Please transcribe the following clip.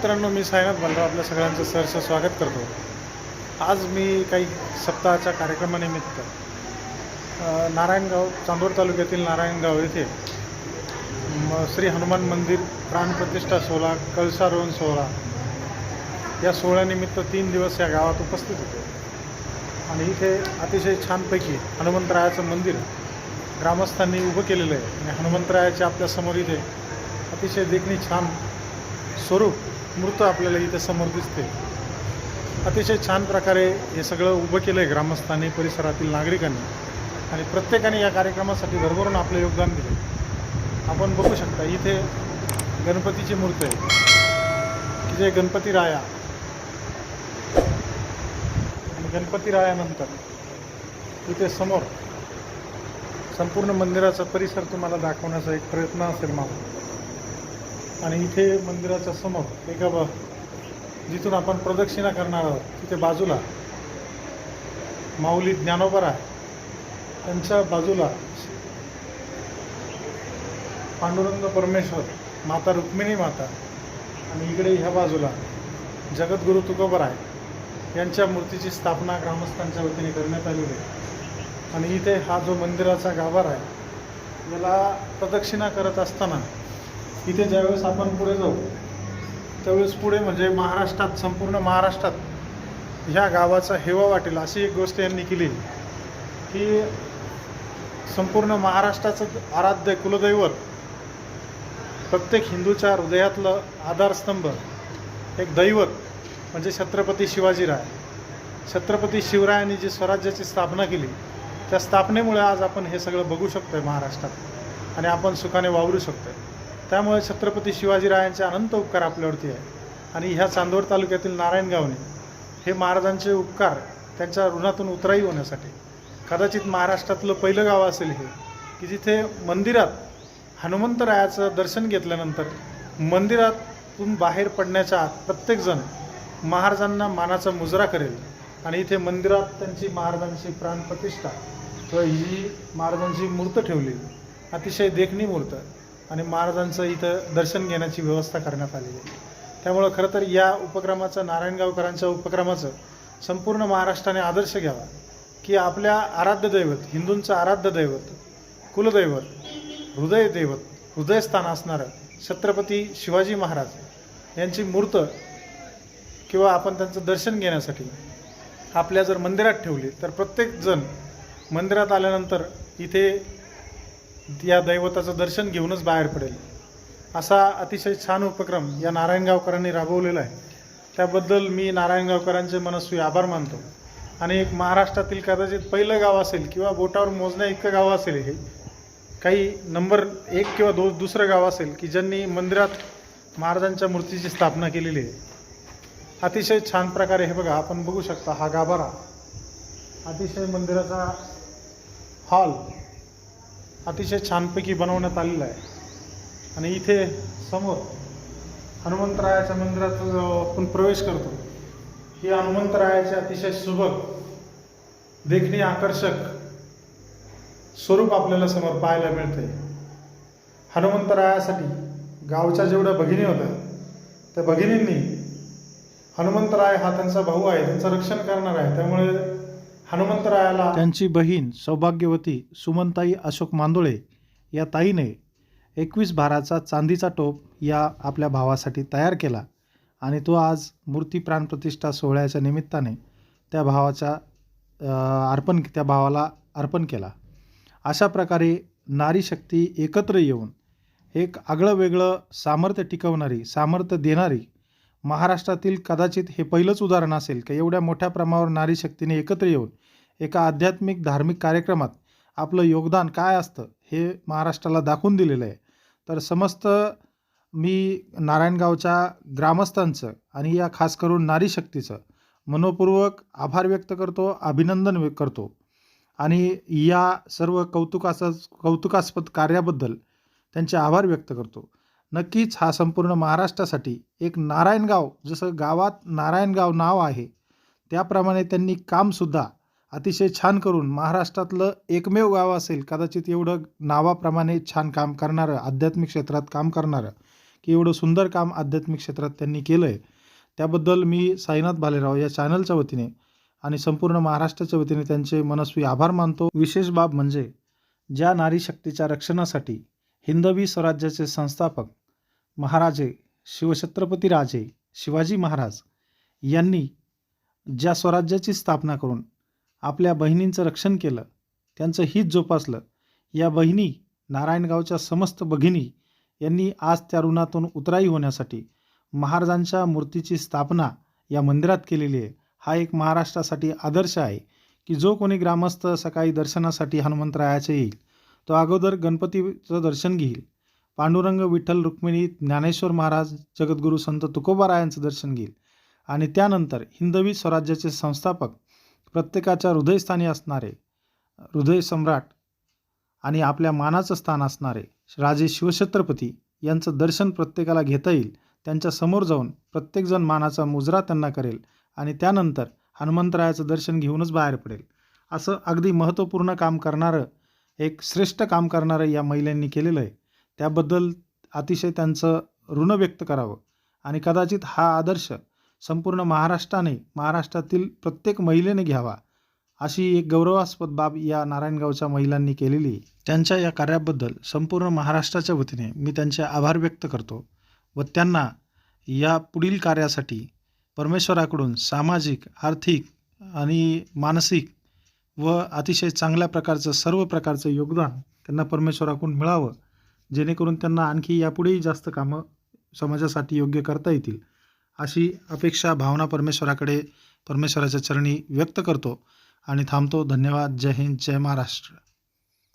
मित्रांनो मी सायनाथ बलराव आपल्या सगळ्यांचं सहर्ष स्वागत करतो. आज मी काही सप्ताहाच्या कार्यक्रमानिमित्त नारायणगाव चांदोर तालुक्यातील नारायणगाव येथे म, श्री हनुमान मंदिर प्राणप्रतिष्ठा सोहळा कळसारोहण सोहळा या सोहळ्यानिमित्त तीन दिवस या गावात उपस्थित होतो. आणि इथे अतिशय छानपैकी हनुमंतरायाचं मंदिर ग्रामस्थांनी उभं केलेलं आहे. आणि हनुमंतरायाच्या आपल्यासमोर इथे अतिशय देखणी छान स्वरूप मूर्त आपल्याला इथे समोर दिसते. अतिशय छान प्रकारे हे सगळं उभं केलं आहे ग्रामस्थांनी परिसरातील नागरिकांनी. आणि प्रत्येकाने या कार्यक्रमासाठी भरभरून आपलं योगदान दिलं आपण बघू शकता इथे गणपतीची मूर्ती आहे. की जे गणपती राया. आणि गणपती रायानंतर इथे समोर संपूर्ण मंदिराचा परिसर तुम्हाला दाखवण्याचा एक प्रयत्न असेल माझा आणि इथे मंदिराच्या समोर एका बा जिथून आपण प्रदक्षिणा करणार आहोत तिथे बाजूला माऊली ज्ञानोबरा आहे. त्यांच्या बाजूला पांडुरंग परमेश्वर माता रुक्मिणी माता आणि इकडे ह्या बाजूला जगद्गुरु तुकोबर आहे. यांच्या मूर्तीची स्थापना ग्रामस्थांच्या वतीने करण्यात आलेली आहे. आणि इथे हा जो मंदिराचा गाभार आहे याला प्रदक्षिणा करत असताना इथे ज्यावेळेस आपण पुढे जाऊ त्यावेळेस पुढे म्हणजे महाराष्ट्रात संपूर्ण महाराष्ट्रात ह्या गावाचा हेवा वाटेल अशी एक गोष्ट यांनी केली. की संपूर्ण महाराष्ट्राचं आराध्य कुलदैवत प्रत्येक हिंदूच्या हृदयातलं आधारस्तंभ एक दैवत म्हणजे छत्रपती शिवाजीराय. छत्रपती शिवरायांनी जी स्वराज्याची स्थापना केली त्या स्थापनेमुळे आज आपण हे सगळं बघू शकतोय महाराष्ट्रात. आणि आपण सुखाने वावरू शकतोय. त्यामुळे छत्रपती शिवाजीरायांचे अनंत उपकार आपल्यावरती आहे. आणि ह्या चांदोर तालुक्यातील नारायणगावने हे महाराजांचे उपकार त्यांच्या ऋणातून उतराई होण्यासाठी कदाचित महाराष्ट्रातलं पहिलं गाव असेल हे की जिथे मंदिरात हनुमंतरायाचं दर्शन घेतल्यानंतर मंदिरातून बाहेर पडण्याच्या आत प्रत्येकजण महाराजांना मानाचा मुजरा करेल. आणि इथे मंदिरात त्यांची महाराजांची प्राणप्रतिष्ठा किंवा ही महाराजांची मूर्त ठेवली अतिशय देखणी मूर्त. आणि महाराजांचं इथं दर्शन घेण्याची व्यवस्था करण्यात आलेली आहे. त्यामुळं खरं तर या उपक्रमाचं नारायणगावकरांच्या उपक्रमाचं संपूर्ण महाराष्ट्राने आदर्श घ्यावा. की आपल्या आराध्य दैवत हिंदूंचं आराध्य दैवत कुलदैवत हृदय दैवत हृदयस्थान असणारं छत्रपती शिवाजी महाराज यांची मूर्त किंवा आपण त्यांचं दर्शन घेण्यासाठी आपल्या जर मंदिरात ठेवली तर प्रत्येकजण मंदिरात आल्यानंतर इथे या दैवताचं दर्शन घेऊनच बाहेर पडेल. असा अतिशय छान उपक्रम या नारायणगावकरांनी राबवलेला आहे. त्याबद्दल मी नारायणगावकरांचे मनस्वी आभार मानतो. आणि एक महाराष्ट्रातील कदाचित पहिलं गाव असेल किंवा बोटावर मोजण्या इतकं गाव असेल हे काही नंबर एक किंवा दो दुसरं गाव असेल की ज्यांनी मंदिरात महाराजांच्या मूर्तीची स्थापना केलेली आहे. अतिशय छान प्रकारे हे बघा आपण बघू शकता हा गाभारा. अतिशय मंदिराचा हॉल. अतिशय छानपैकी बनवण्यात आलेलं आहे. आणि इथे समोर हनुमंतरायाच्या मंदिरात आपण प्रवेश करतो. ही हनुमंतरायाचे अतिशय सुबक देखणी आकर्षक स्वरूप आपल्याला समोर पाहायला मिळते हनुमंतरायासाठी गावच्या जेवढ्या भगिनी होत्या त्या भगिनींनी हनुमंतराय हा त्यांचा भाऊ आहे त्यांचं रक्षण करणार आहे. त्यामुळे हनुमंतरायाला त्यांची बहीण सौभाग्यवती सुमनताई अशोक मांदोळे या ताईने एकवीस भाराचा चांदीचा टोप या आपल्या भावासाठी तयार केला आणि तो आज मूर्ती प्राणप्रतिष्ठा सोहळ्याच्या निमित्ताने त्या भावाच्या अर्पण त्या भावाला अर्पण केला. अशा प्रकारे नारी शक्ती एकत्र येऊन एक आगळं वेगळं सामर्थ्य टिकवणारी सामर्थ्य देणारी महाराष्ट्रातील कदाचित हे पहिलंच उदाहरण असेल की एवढ्या मोठ्या प्रमाणावर नारी शक्तीने एकत्र येऊन एका आध्यात्मिक धार्मिक कार्यक्रमात आपलं योगदान काय असतं हे महाराष्ट्राला दाखवून दिलेलं आहे. तर समस्त मी नारायणगावच्या ग्रामस्थांचं आणि या खास करून नारी शक्तीचं मनोपूर्वक आभार व्यक्त करतो अभिनंदन व्य- करतो. आणि या सर्व कौतुकास कौतुकास्पद कार्याबद्दल त्यांचे आभार व्यक्त करतो. नक्कीच हा संपूर्ण महाराष्ट्रासाठी एक नारायणगाव जसं गावात नारायणगाव नाव आहे त्याप्रमाणे त्यांनी कामसुद्धा अतिशय छान करून महाराष्ट्रातलं एकमेव गाव असेल कदाचित एवढं नावाप्रमाणे छान काम करणारं आध्यात्मिक क्षेत्रात काम करणारं की एवढं सुंदर काम आध्यात्मिक क्षेत्रात त्यांनी केलं आहे त्याबद्दल मी साईनाथ भालेराव या चॅनलच्या वतीने आणि संपूर्ण महाराष्ट्राच्या वतीने त्यांचे मनस्वी आभार मानतो. विशेष बाब म्हणजे ज्या नारी शक्तीच्या रक्षणासाठी हिंदवी स्वराज्याचे संस्थापक महाराजे शिवछत्रपती राजे शिवाजी महाराज यांनी ज्या स्वराज्याची स्थापना करून आपल्या बहिणींचं रक्षण केलं त्यांचं हित जोपासलं या बहिणी नारायणगावच्या समस्त भगिनी यांनी आज त्या ऋणातून उतराई होण्यासाठी महाराजांच्या मूर्तीची स्थापना या मंदिरात केलेली आहे. हा एक महाराष्ट्रासाठी आदर्श आहे की जो कोणी ग्रामस्थ सकाळी दर्शनासाठी हनुमंतरायाचे येईल तो अगोदर गणपतीचं दर्शन घेईल पांडुरंग विठ्ठल रुक्मिणी ज्ञानेश्वर महाराज जगद्गुरू संत तुकोबारायांचं दर्शन घेईल. आणि त्यानंतर हिंदवी स्वराज्याचे संस्थापक प्रत्येकाच्या हृदयस्थानी असणारे हृदय सम्राट आणि आपल्या मानाचं स्थान असणारे राजे शिवछत्रपती यांचं दर्शन प्रत्येकाला घेता येईल. त्यांच्यासमोर जाऊन प्रत्येकजण मानाचा मुजरा त्यांना करेल आणि त्यानंतर हनुमंतरायाचं दर्शन घेऊनच बाहेर पडेल. असं अगदी महत्त्वपूर्ण काम करणारं एक श्रेष्ठ काम करणारं या महिलांनी केलेलं आहे. त्याबद्दल अतिशय त्यांचं ऋण व्यक्त करावं. आणि कदाचित हा आदर्श संपूर्ण महाराष्ट्राने महाराष्ट्रातील प्रत्येक महिलेने घ्यावा अशी एक गौरवास्पद बाब या नारायणगावच्या महिलांनी केलेली. त्यांच्या या कार्याबद्दल संपूर्ण महाराष्ट्राच्या वतीने मी त्यांचे आभार व्यक्त करतो व त्यांना या पुढील कार्यासाठी परमेश्वराकडून सामाजिक आर्थिक आणि मानसिक व अतिशय चांगल्या प्रकारचं सर्व प्रकारचं योगदान त्यांना परमेश्वराकडून मिळावं जेणेकरून त्यांना आणखी यापुढेही जास्त कामं समाजासाठी योग्य करता येतील अशी अपेक्षा भावना परमेश्वराकडे परमेश्वराच्या चरणी व्यक्त करतो. आणि थांबतो. धन्यवाद. जय हिंद. जय महाराष्ट्र.